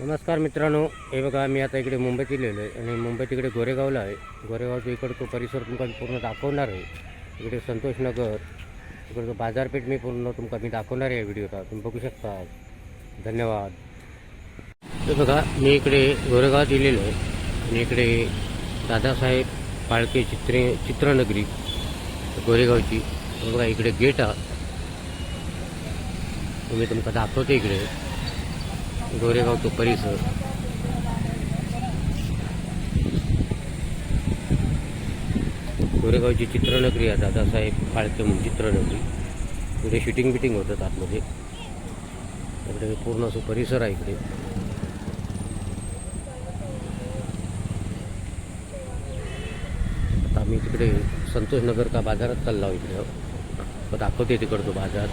नमस्कार मित्रांनो हे बघा मी आता इकडे मुंबईत इलेलो आहे आणि मुंबईत इकडे गोरेगावला आहे. गोरेगावचा इकडं तो परिसर तुमका पूर्ण दाखवणार आहे. इकडे संतोष नगर इकडचं बाजारपेठ मी पूर्ण तुमका मी दाखवणार आहे या व्हिडिओचा. तुम्ही बघू शकता. धन्यवाद. हे बघा मी इकडे गोरेगावात येलेलो आहे आणि इकडे दादासाहेब पाळके चित्रे चित्रनगरी गोरेगावची. बघा इकडे गेट आहे. मी तुमका दाखवते इकडे. गोरेगाव तो परिसर. गोरेगावची चित्रनगरी आहे. दादासाहेब फाळके म्हणून चित्रनगरी. इकडे शूटिंग बिटिंग होतात आतमध्ये. इकडे पूर्ण असं परिसर आहे इकडे. आता आम्ही तिकडे संतोषनगर का बाजारात चाललो इकडे. हो. दाखवते तिकडं तो बाजार.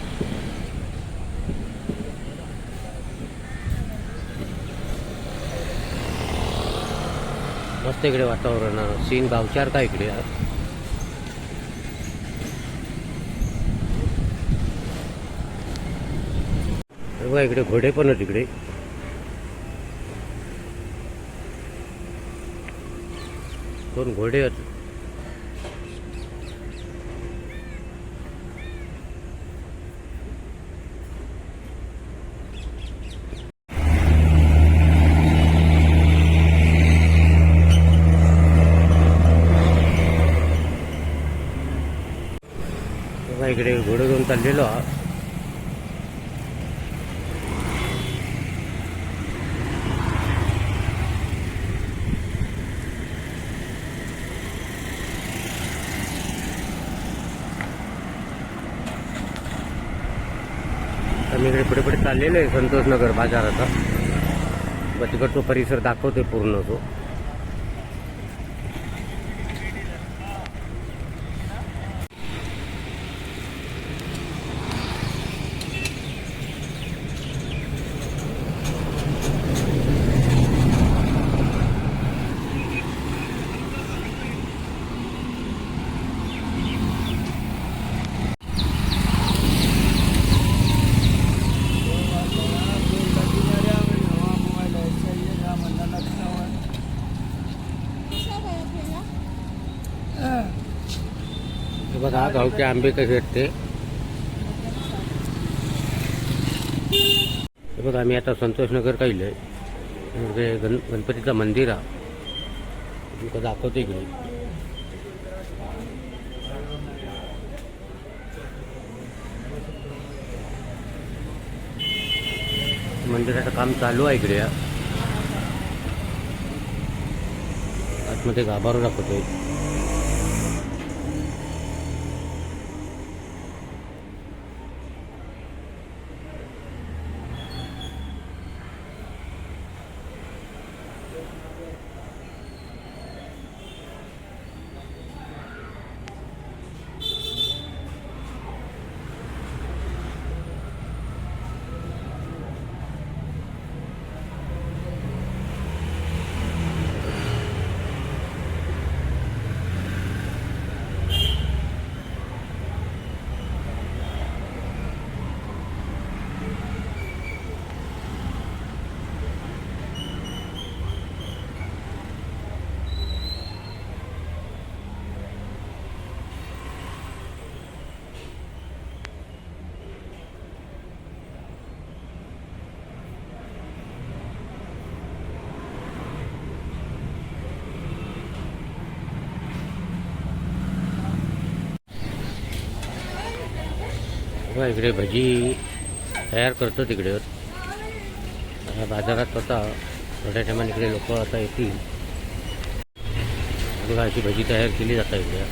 मस्त इकडे वातावरण सीन गावचार का इकडे? बघा इकडे घोडे पण आहेत इकडे. दोन घोडे आहेत? आता इकडे घोडं घेऊन चाललेलो आहोत. आम्ही इकडे पुढे पुढे चाललेलो आहे संतोषनगर बाजाराचा. मग तो परिसर दाखवते पूर्ण तो. हे हो गावचे आंबे कसे आहेत ते बघा आम्ही आता संतोष नगर आहे गण गणपतीचं मंदिर आहे. तुमचं दाखवते इकडे. मंदिराचं काम चालू आहे इकडे आतमध्ये गाभारू दाखवतोय. बघा इकडे भजी तयार करतो तिकडे. आता बाजारात होता. थोड्या टायमाने इकडे लोक आता येतील. बघा अशी भजी तयार केली जातात इकडे.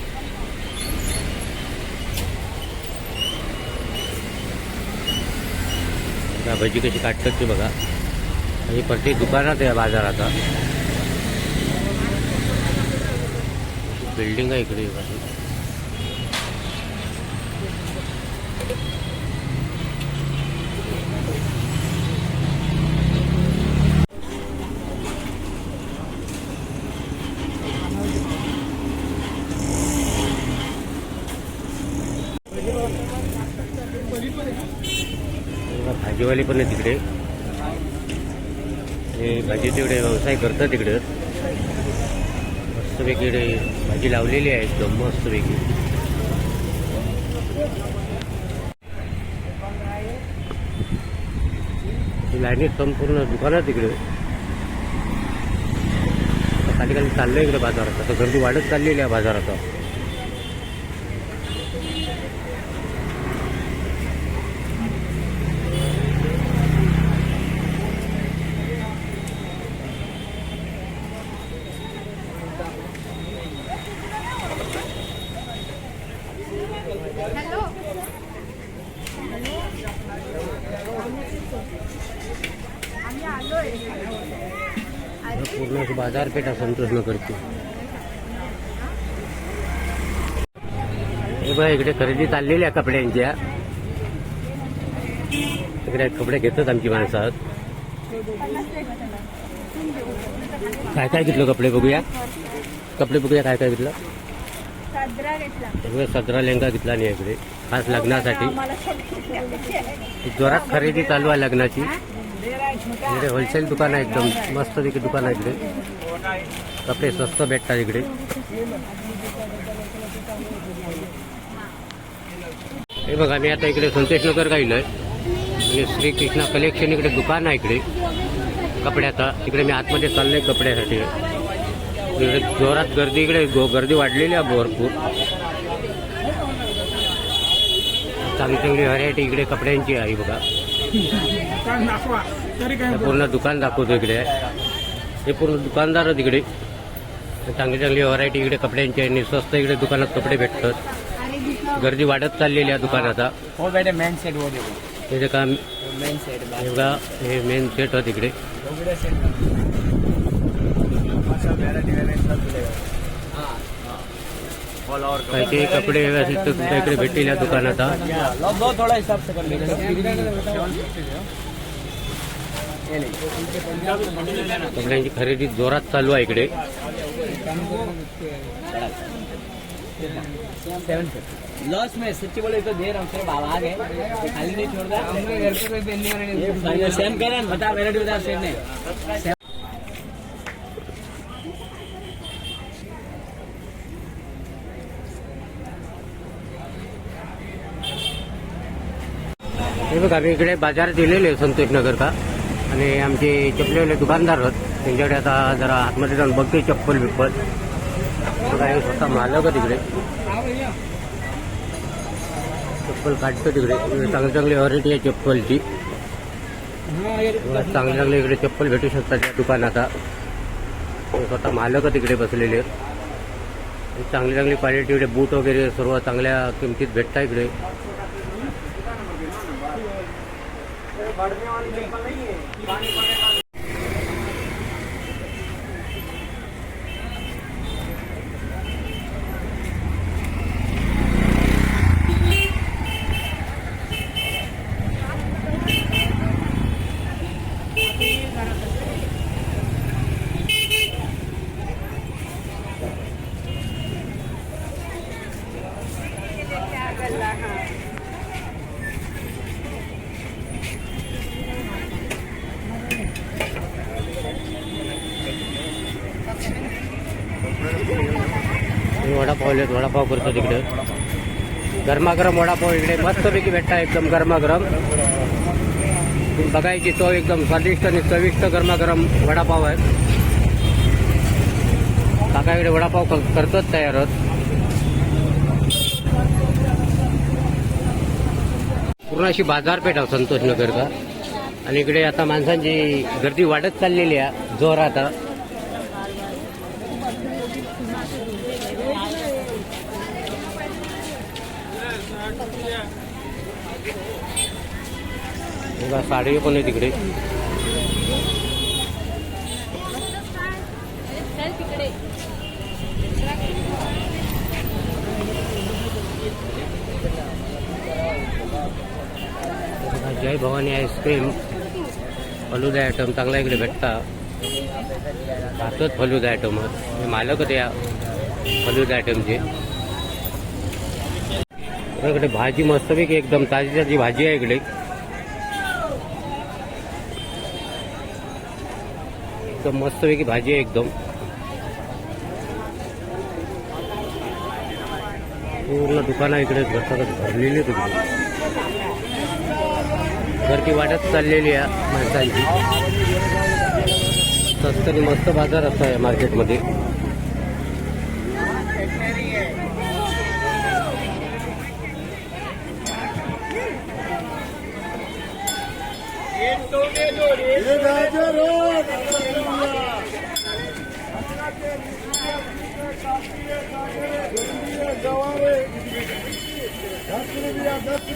बघा भजी कशी काटतात ते बघा. आणि प्रत्येक दुकानात आहे बाजारात. बिल्डिंग आहे इकडे बाजू बघा, भाजीवाली पण आहे तिकडे. हे भाजी तिकडे व्यवसाय करतात तिकडे मस्तपैकी इकडे भाजी लावलेली आहे एकदम मस्तपैकी. लाईनी लाईनीत संपूर्ण दुकान आहे तिकडे. खाली खाली चाललंय इकडे बाजारात. आता गर्दी वाढत चाललेली आहे बाजारात. पूर्ण बाजारपेठ संतोष नगरची हे बघा इकडे खरेदी चाललेली आहे कपड्यांच्या. इकडे कपडे घेतात आमची माणसं. आहेत. काय काय घेतलं कपडे बघूया? कपडे बघूया काय काय घेतलं? सदरा लेंगा घेतला नाही इकडे. खास लग्नासाठी. जोरात खरेदी चालू आहे लग्नाची. इकडे होलसेल दुकान आहे एकदम मस्त तिकडे दुकान आहे इकडे. कपडे स्वस्त भेटतात इकडे. हे बघा मी आता इकडे संतोषनगर गायलोय म्हणजे श्रीकृष्णा कलेक्शन इकडे दुकान आहे इकडे. कपड्याचा इकडे मी आतमध्ये चाललोय कपड्यासाठी. इकडे जोरात गर्दी इकडे गर्दी वाढलेली आहे भरपूर. चांगली चांगली व्हरायटी इकडे कपड्यांची आहे बघा. हे पूर्ण दुकान दाखवतो इकडे. हे पूर्ण दुकानदार इकडे. चांगली चांगली व्हरायटी इकडे कपड्यांची आहे. आणि स्वस्त इकडे दुकानात कपडे भेटतात. गर्दी वाढत चाललेली आहे दुकानाचा. हो त्याचे काम हे बघा हे मेन सेट आहेत इकडे. हाँ काही काही कपडे व्यवस्थित तुमच्या इकडे भेटतील या दुकानाचा लो दो थोड़ा हिसाब से कर कपड्यांची खरेदी जोरात चालू आहे इकडे। लॉस में सच्ची बोले तो दे रहा हूँ तेरे बाबा आ गए खाली नहीं छोड़ रहा। हमने घर पे कोई पहनने वाले नहीं। सेम कर रहा है बता वैरायटी बता सेम ने हे बघा आम्ही इकडे बाजार दिलेले आहे संतोष नगर का आणि आमचे चपलेवाले दुकानदार आहेत. त्यांच्याकडे आता जरा आतमध्ये जाऊन बघते चप्पल बिप्पल. बघा हे स्वतः मालक तिकडे चप्पल काढतो तिकडे. चांगली चांगली व्हरायटी आहे चप्पलची. चांगले चांगले इकडे चप्पल भेटू शकतात या दुकानात. स्वतः मालक तिकडे बसलेले. आहेत. चांगली चांगली क्वालिटी इकडे बूट वगैरे सर्व चांगल्या किमतीत भेटतात इकडे. हे वडापाव आहेत वडापाव करतो तिकडे. गरमागरम वडापाव इकडे मस्तपैकी भेटता एकदम गरमागरम. बघायची चव एकदम स्वादिष्ट आणि चविष्ट गरमागरम वडापाव आहे काका इकडे वडापाव करतोच तयार पूर्ण अशी बाजारपेठ आहे संतोष नगरचा आणि इकडे आता माणसांची गर्दी वाढत चाललेली आहे जोरात. आता बघा साडी पण आहे तिकडे. Jai Bhavani ice cream falooda item चांगला इकडे भेटता. राहतोच फलूदा आयटम हे मालक होते या आयटमचे इकडे भाजी मस्तपैकी एकदम ताजी ताजी भाजी आहे इकडे. एकदम मस्तपैकी भाजी आहे एकदम. पूर्ण दुकानं इकडे भरतात भरलेली तुम्ही गर्दी वाटत चाललेली आहे माणसांची. स्वस्त मस्त बाजार असा आहे मार्केटमध्ये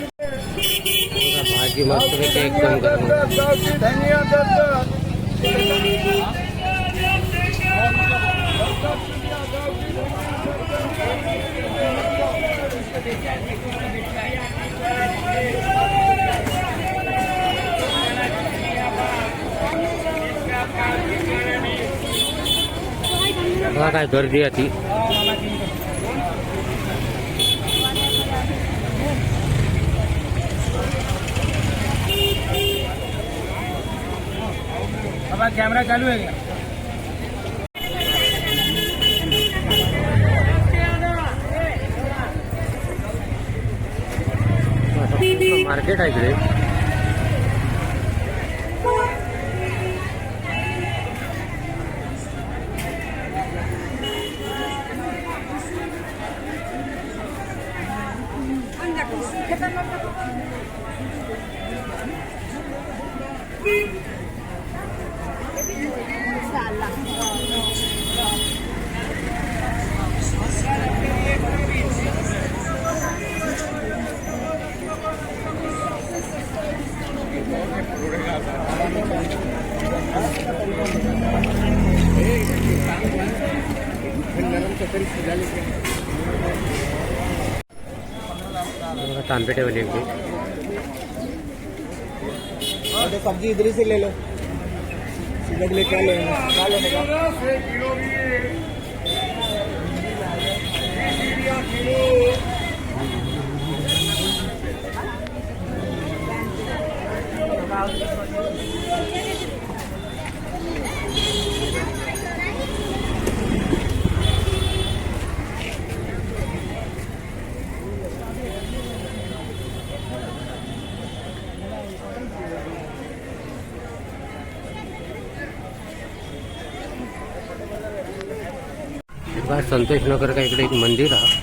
बघा, भाजी मस्तपैकी एकदम गरम बघा काय गर्दी आहे ती? अब कैमरा चालू है क्या मार्केट आहे इकडे. बघा, तांबेटेवाली इकडे तो सब्जी इधर ही से ले लो सिगरेट बघा संतोष नगर का इकडे एक मंदिर आहे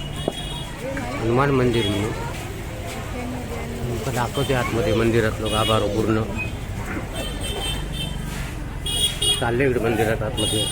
हनुमान मंदिर म्हणून. दाखवते आतमध्ये मंदिरातलं गाभारो पूर्ण. चालले इकडे मंदिरात आतमध्ये.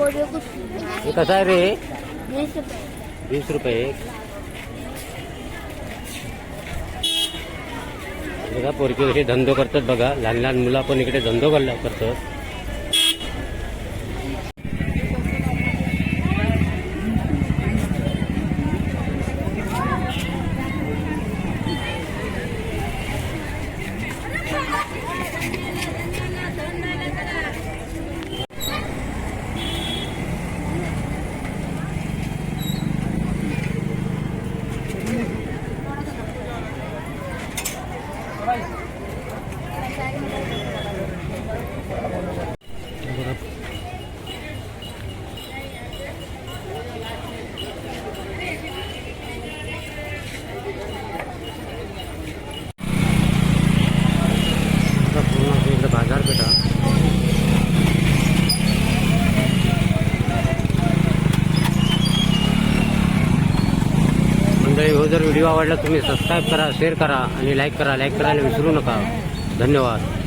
रहे कुछ हे कसं रे? बीस रुपये बघा पोरकी धंदो करतात बघा. लहान लहान मुलं इकडे धंदो करतात. मंडळी हो जर व्हिडिओ आवडला तुम्ही सबस्क्राईब करा शेअर करा आणि लाईक करा लाईक करायला विसरू नका. धन्यवाद.